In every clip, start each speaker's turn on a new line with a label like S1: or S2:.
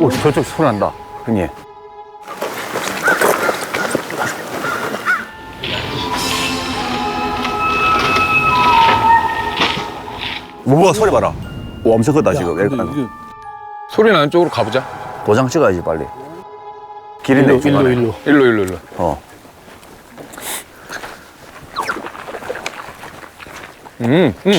S1: 오, 저쪽 소리 난다. 형님. 우와, 소리 봐라. 오, 엄청 크다, 지금. 에어컨.
S2: 소리 나는 쪽으로 가보자.
S1: 도장 찍어야지, 빨리. 길인데,
S3: 일로
S1: 중간에.
S3: 일로.
S2: 일로 일로 일로.
S1: 어.
S2: 음, 음.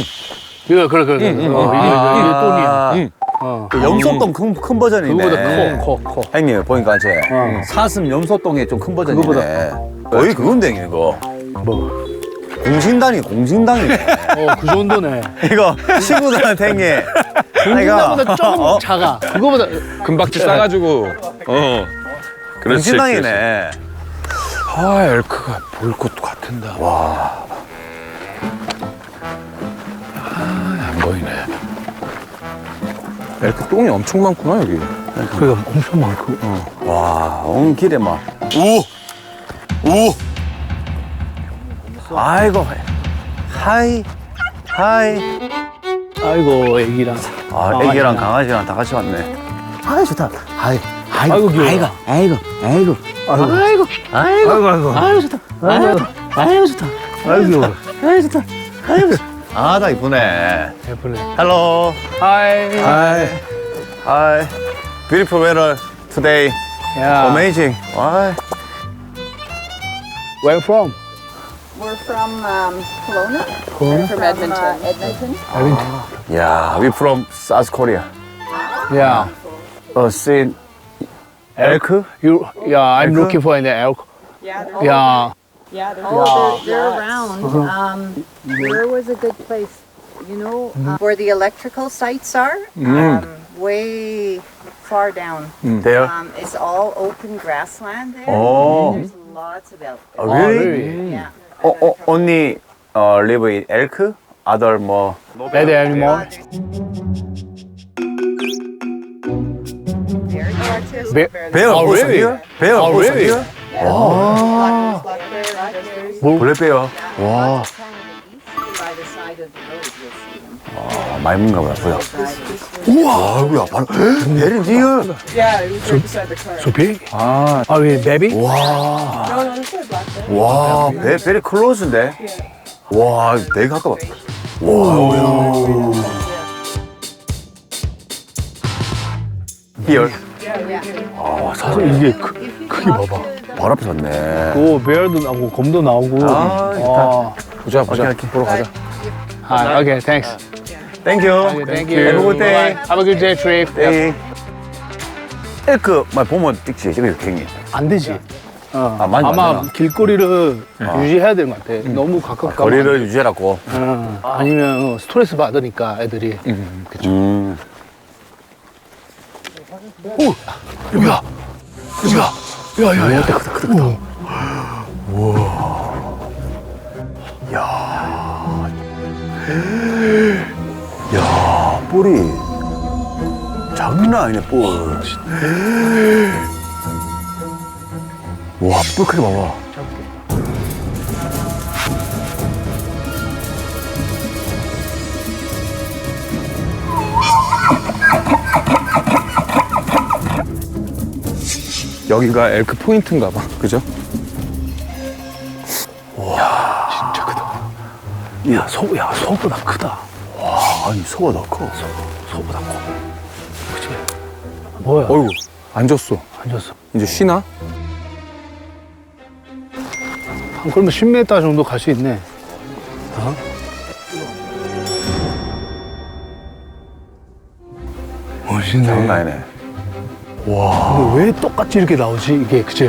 S3: 이거 그래 그래 그래. 어, 이게 이게 이게 똥이야.
S2: 음.
S3: 어.
S1: 그 염소똥 큰, 큰 버전이네.
S3: 그거보다 커 커 커.
S1: 형님, 보니까 제
S3: 어.
S1: 사슴 염소똥이 좀큰 버전이네.
S3: 그거보다
S1: 거의 그건데, 이거.
S3: 뭐?
S1: 공신당이 공신당이네.
S3: 어 그 정도네.
S1: 이거 친구들한테 형님.
S3: 공진당보다 조금
S1: 어?
S3: 작아. 그거보다
S2: 금박지 싸가지고. 어. 그렇지. 그렇지.
S1: 공신당이네.
S2: 아, 엘크가 것도 같은다. 와. 엘크 똥이 엄청 많구나, 여기.
S3: 그러니까 엄청 많고.
S1: 와, 온 길에 막. 우! 우! 아이고. 하이. 하이.
S3: 아이고 애기랑.
S1: 아, 애기랑 강아지랑 다 같이 왔네. 아이, 좋다. 아이, 아이고,
S3: 아이고, 귀여워.
S1: 아이고, 아이고, 아이고.
S3: 아이고
S1: 아이고, 아이고,
S3: 아이고.
S1: 아이고, 좋다. 아이고, 좋다. 아이고, 좋다.
S3: 아이고,
S1: 좋다. 아이고, 좋다. 아, 나 이쁘네.
S3: 예쁘네.
S1: 헬로.
S3: 하이.
S1: Hi. Hi. Beautiful weather today.
S3: 야.
S1: Amazing. Why?
S3: Where from?
S4: We're from um, Kelowna.
S3: Kelowna?
S4: From Edmonton. Edmonton.
S1: Yeah, we from South Korea.
S3: Yeah.
S1: Uh, seen elk?
S3: You. Yeah. I'm
S1: Elk?
S3: looking for an elk.
S4: Yeah.
S3: Yeah.
S4: Yeah. They're, oh, they're, they're around. Um, where was a good place? You know, uh, where the electrical sites are? Um, way far down.
S1: There?
S4: Um, it's all open grassland there.
S1: Oh.
S4: And there's lots of elk.
S1: Oh,
S4: there.
S1: really?
S3: really?
S4: Yeah.
S1: Oh, oh, only uh, live in elk? Other more?
S3: Bad animal.
S4: Very artistic.
S3: Bear-
S4: Bear-
S1: Bear
S3: Oh,
S1: also
S3: really?
S1: here? Bear
S3: Oh,
S1: also
S3: really?
S1: here?
S4: Black black bear,
S1: 블랙 bear. 와. 아, 많이 먹는가 보다. 보여. 우와, 아이고야, 바로. 베리.
S3: So big? 아. 아, 왜 baby?
S1: 와. 와, 베, 베리 클로즈인데? 와, 되게 가까워. 와, 히얼. 아, 사실
S3: 이게 크, 크기 봐봐.
S1: 바로 앞에 섰네.
S3: 오, 베어도 나오고 곰도 나오고.
S1: 아, 좋다.
S2: 보자, 보자.
S1: 오케이, 오케이.
S2: 보러 가자.
S3: 아, okay, thanks. Okay, thank you.
S1: Have a good day.
S3: Bye-bye. Have a good day trip.
S1: 땡. 엘크, 막 보면 찍지, 저기 형님.
S3: 안 되지. 어.
S1: 아, 많이
S3: 아마
S1: 만드나?
S3: 길거리를 유지해야 되는 것 같아. 너무 가깝게.
S1: 거리를 유지해라고.
S3: 어. 아니면 어, 스트레스 받으니까 애들이.
S2: 음, 그쵸.
S1: 음.
S3: 여기야. 여기야. 야, 야, 야. 크다, 크다, 크다.
S1: 야, 뿔이. 장난 아니네, 뿔. 와, 뿔 크게 봐봐.
S2: 여기가 엘크 포인트인가 봐. 그죠?
S3: 진짜 크다. 야, 소, 야, 소보다 크다.
S1: 아니, 소가 더 커.
S3: 소보다 커. 그치? 뭐야?
S2: 어이구, 앉았어.
S3: 앉았어.
S2: 이제 쉬나?
S3: 한 그러면 10m 정도 갈 수 있네. 어? 멋있네.
S1: 장난 아니네.
S3: 근데 왜 똑같이 이렇게 나오지? 이게 그치?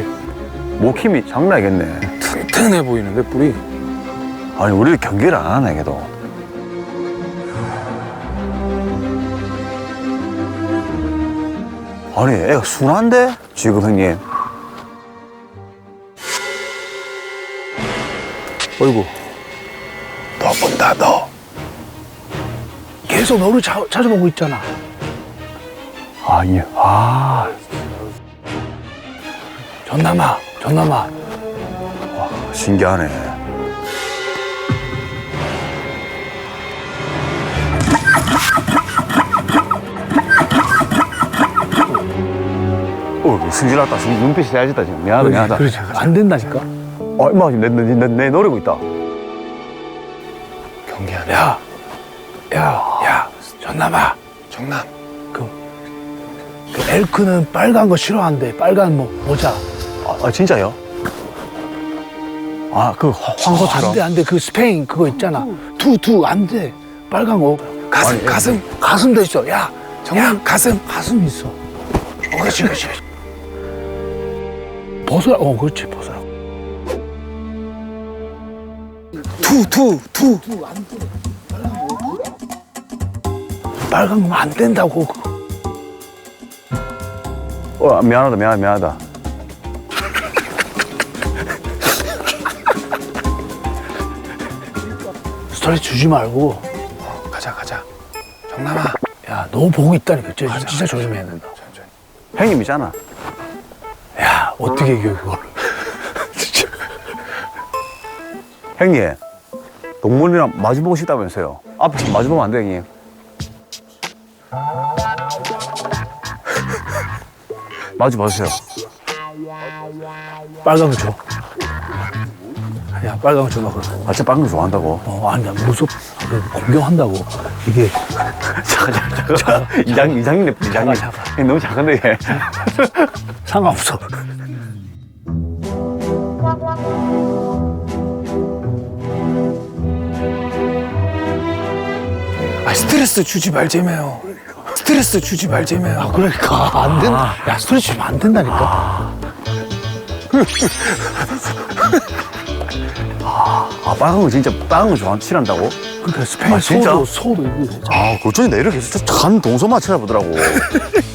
S1: 목 힘이 장난 아니겠네.
S2: 튼튼해 보이는데, 뿔이.
S1: 아니, 우리 경계를 안 하네, 걔도. 아니, 애가 순한데? 지금 형님.
S2: 어이구.
S3: 너 본다, 너. 계속 너를 자, 찾아보고 있잖아.
S1: 아, 예. 아,
S3: 전남아, 전남아.
S1: 신기하네. 어, 승질 났다. 승- 눈빛이 해야겠다, 지금. 미안하다, 미안하다.
S3: 그렇지. 안 된다니까.
S1: 어, 임마, 지금 내, 내, 내, 내 노리고 있다.
S2: 경계하네.
S3: 야, 야, 야, 전남아.
S2: 정남.
S3: 그 엘크는 빨간 거 싫어한대. 빨간 뭐 모자.
S1: 아, 아, 진짜요? 아, 그 화- 황소처럼.
S3: 안 돼, 안 돼. 그 스페인 그거 있잖아. 투, 투, 안 돼. 빨간 거.
S2: 가슴,
S1: 아니,
S2: 가슴.
S3: 가슴도 있어. 야, 야, 가슴, 가슴 있어. 어, 그렇지, 그렇지. 벗어라. 어, 그렇지, 벗어라.
S2: 투, 투, 투.
S3: 빨간 거면 안 된다고.
S1: 어, 미안하다, 미안하다, 미안하다.
S3: 스트레스 주지 말고.
S2: 어, 가자, 가자. 정남아.
S3: 야, 너 보고 있다니까. 진짜, 진짜 조심해야 된다.
S1: 형님이잖아.
S3: 야, 어떻게 이겨, 그걸. 진짜.
S1: 형님, 동물이랑 마주보고 싶다면서요. 앞에서 마주보면 안 돼, 형님. 마주 봐주세요.
S3: 빨간 거 줘. 야, 빨간 거 줘봐, 그럼.
S1: 아, 저 빵거 좋아한다고.
S3: 어, 아니, 나 무섭, 그 공경한다고. 이게.
S1: 잠깐, 잠깐, 잠깐. 이장, 이장님, 이장님.
S3: 잡아.
S1: 형님 너무 작은데, 얘.
S3: 상관없어.
S2: 아, 스트레스 주지 말자며요. 스트레스 주지 말자며요.
S3: 아, 그러니까. 안 된다. 야, 스트레스 주면 안 된다니까.
S1: 아, 빨간 거 진짜, 빨간 거 좋아, 싫어한다고?
S3: 그러니까 스페인
S1: 아, 진짜?
S3: 소도, 소도 진짜.
S1: 아, 고천이 내를 계속 간 동서만 쳐다보더라고.